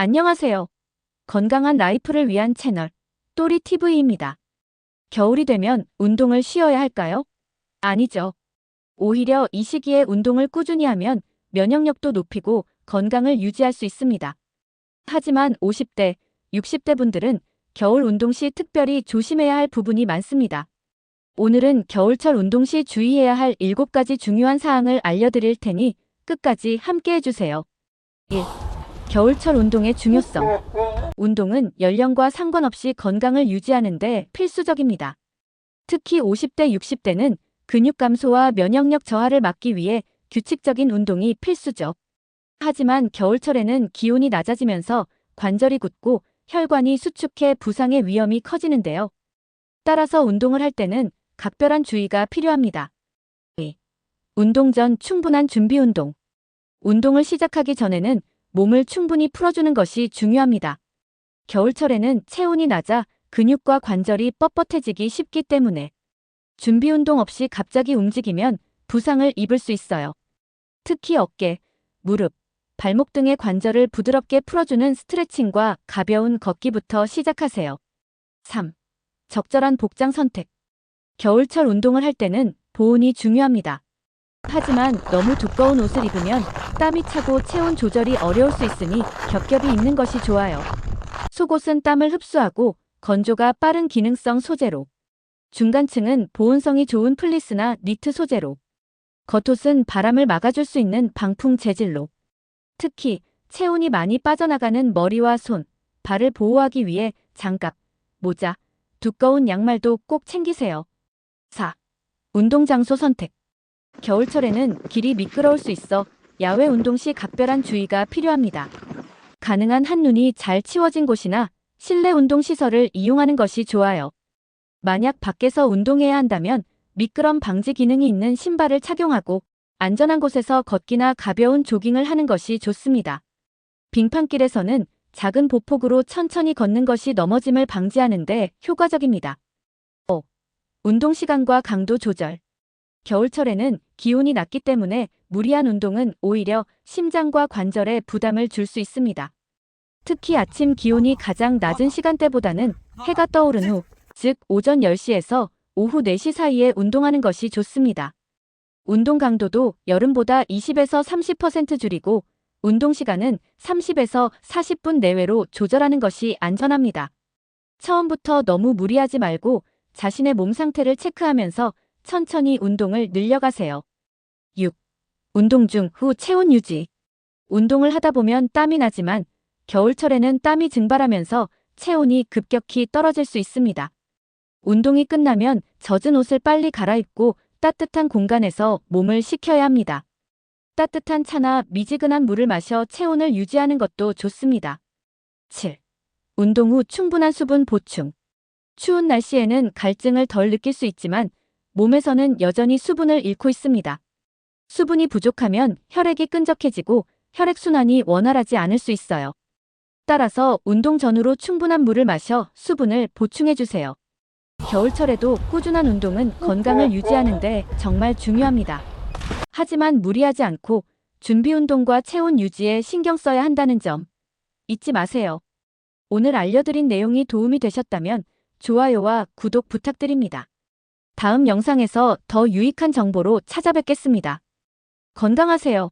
안녕하세요. 건강한 라이프를 위한 채널 또리 TV입니다. 겨울이 되면 운동을 쉬어야 할까요? 아니죠. 오히려 이 시기에 운동을 꾸준히 하면 면역력도 높이고 건강을 유지할 수 있습니다. 하지만 50대, 60대 분들은 겨울 운동 시 특별히 조심해야 할 부분이 많습니다. 오늘은 겨울철 운동 시 주의해야 할 7가지 중요한 사항을 알려드릴 테니 끝까지 함께 해 주세요. 1. 겨울철 운동의 중요성. 운동은 연령과 상관없이 건강을 유지하는 데 필수적입니다. 특히 50대, 60대는 근육 감소와 면역력 저하를 막기 위해 규칙적인 운동이 필수죠. 하지만 겨울철에는 기온이 낮아지면서 관절이 굳고 혈관이 수축해 부상의 위험이 커지는데요. 따라서 운동을 할 때는 각별한 주의가 필요합니다. 2. 운동 전 충분한 준비 운동. 운동을 시작하기 전에는 몸을 충분히 풀어주는 것이 중요합니다. 겨울철에는 체온이 낮아 근육과 관절이 뻣뻣해지기 쉽기 때문에 준비 운동 없이 갑자기 움직이면 부상을 입을 수 있어요. 특히 어깨, 무릎, 발목 등의 관절을 부드럽게 풀어주는 스트레칭과 가벼운 걷기부터 시작하세요. 3. 적절한 복장 선택. 겨울철 운동을 할 때는 보온이 중요합니다. 하지만 너무 두꺼운 옷을 입으면 땀이 차고 체온 조절이 어려울 수 있으니 겹겹이 입는 것이 좋아요. 속옷은 땀을 흡수하고 건조가 빠른 기능성 소재로. 중간층은 보온성이 좋은 플리스나 니트 소재로. 겉옷은 바람을 막아줄 수 있는 방풍 재질로. 특히 체온이 많이 빠져나가는 머리와 손, 발을 보호하기 위해 장갑, 모자, 두꺼운 양말도 꼭 챙기세요. 4. 운동 장소 선택. 겨울철에는 길이 미끄러울 수 있어 야외 운동 시 각별한 주의가 필요합니다. 가능한 한눈이 잘 치워진 곳이나 실내 운동 시설을 이용하는 것이 좋아요. 만약 밖에서 운동해야 한다면 미끄럼 방지 기능이 있는 신발을 착용하고 안전한 곳에서 걷기나 가벼운 조깅을 하는 것이 좋습니다. 빙판길에서는 작은 보폭으로 천천히 걷는 것이 넘어짐을 방지하는 데 효과적입니다. 5. 운동 시간과 강도 조절. 겨울철에는 기온이 낮기 때문에 무리한 운동은 오히려 심장과 관절에 부담을 줄 수 있습니다. 특히 아침 기온이 가장 낮은 시간대보다는 해가 떠오른 후, 즉 오전 10시에서 오후 4시 사이에 운동하는 것이 좋습니다. 운동 강도도 여름보다 20에서 30% 줄이고 운동 시간은 30에서 40분 내외로 조절하는 것이 안전합니다. 처음부터 너무 무리하지 말고 자신의 몸 상태를 체크하면서 천천히 운동을 늘려가세요. 6. 운동 중 후 체온 유지. 운동을 하다 보면 땀이 나지만 겨울철에는 땀이 증발하면서 체온이 급격히 떨어질 수 있습니다. 운동이 끝나면 젖은 옷을 빨리 갈아입고 따뜻한 공간에서 몸을 식혀야 합니다. 따뜻한 차나 미지근한 물을 마셔 체온을 유지하는 것도 좋습니다. 7. 운동 후 충분한 수분 보충. 추운 날씨에는 갈증을 덜 느낄 수 있지만 몸에서는 여전히 수분을 잃고 있습니다. 수분이 부족하면 혈액이 끈적해지고 혈액순환이 원활하지 않을 수 있어요. 따라서 운동 전후로 충분한 물을 마셔 수분을 보충해주세요. 겨울철에도 꾸준한 운동은 건강을 유지하는데 정말 중요합니다. 하지만 무리하지 않고 준비 운동과 체온 유지에 신경 써야 한다는 점 잊지 마세요. 오늘 알려드린 내용이 도움이 되셨다면 좋아요와 구독 부탁드립니다. 다음 영상에서 더 유익한 정보로 찾아뵙겠습니다. 건강하세요.